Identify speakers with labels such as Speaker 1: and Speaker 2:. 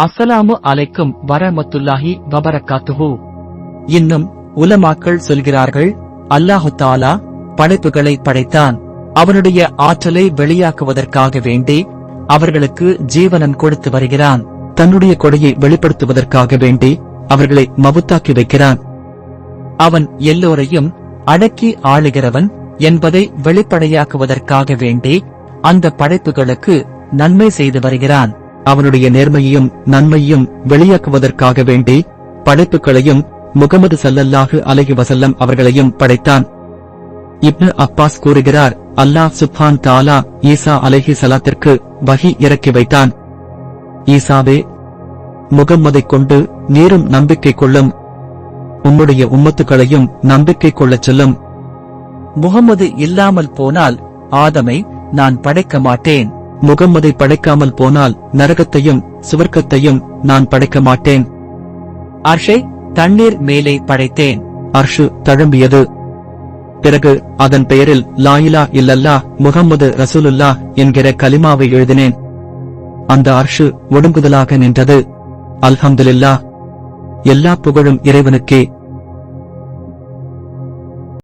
Speaker 1: அஸ்ஸலாமு அலைக்கும் வரமத்துல்லாஹி வபரக்காத்துஹு.
Speaker 2: இன்னும் உலமாக்கள் சொல்கிறார்கள் அல்லாஹு தாலா படைப்புகளை படைத்தான். அவனுடைய ஆற்றலை வெளியாக்குவதற்காக வேண்டி அவர்களுக்கு ஜீவனம் கொடுத்து வருகிறான். தன்னுடைய கொடையை வெளிப்படுத்துவதற்காக வேண்டி அவர்களை மவுத்தாக்கி வைக்கிறான். அவன் எல்லோரையும் அடக்கி ஆளுகிறவன் என்பதை வெளிப்படையாக்குவதற்காக வேண்டி அந்த படைப்புகளுக்கு நன்மை செய்து வருகிறான். அவனுடைய நேர்மையையும் நன்மையையும் வெளியாக்குவதற்காக வேண்டி படைப்புகளையும் முகமது சல்லல்லாஹு அலஹி வசல்லம் அவர்களையும் படைத்தான். இப்னு அப்பாஸ் கூறுகிறார் அல்லாஹ் சுப்ஹான் தாலா ஈசா அலஹி சலாத்திற்கு வஹி இறக்கி வைத்தான். ஈசாவே முகம்மதைக் கொண்டு நீரும் நம்பிக்கை கொள்ளும். உம்முடைய உம்மத்துக்களையும் நம்பிக்கை கொள்ளச் சொல்லும். முகம்மது இல்லாமல் போனால் ஆதமை நான் படைக்க மாட்டேன். முகம்மதை படைக்காமல் போனால் நரகத்தையும் சுவர்க்கத்தையும் நான் படைக்க மாட்டேன். அர்ஷை தண்ணீர் மேலே படைத்தேன். அர்ஷு தழும்பியது. பிறகு அதன் பெயரில் லாயிலா இல்லல்லா முகம்மது ரசூலுல்லா என்கிற கலிமாவை எழுதினேன். அந்த அர்ஷு ஒடுங்குதலாக நின்றது. அல்ஹம்துலில்லா. எல்லா புகழும் இறைவனுக்கே.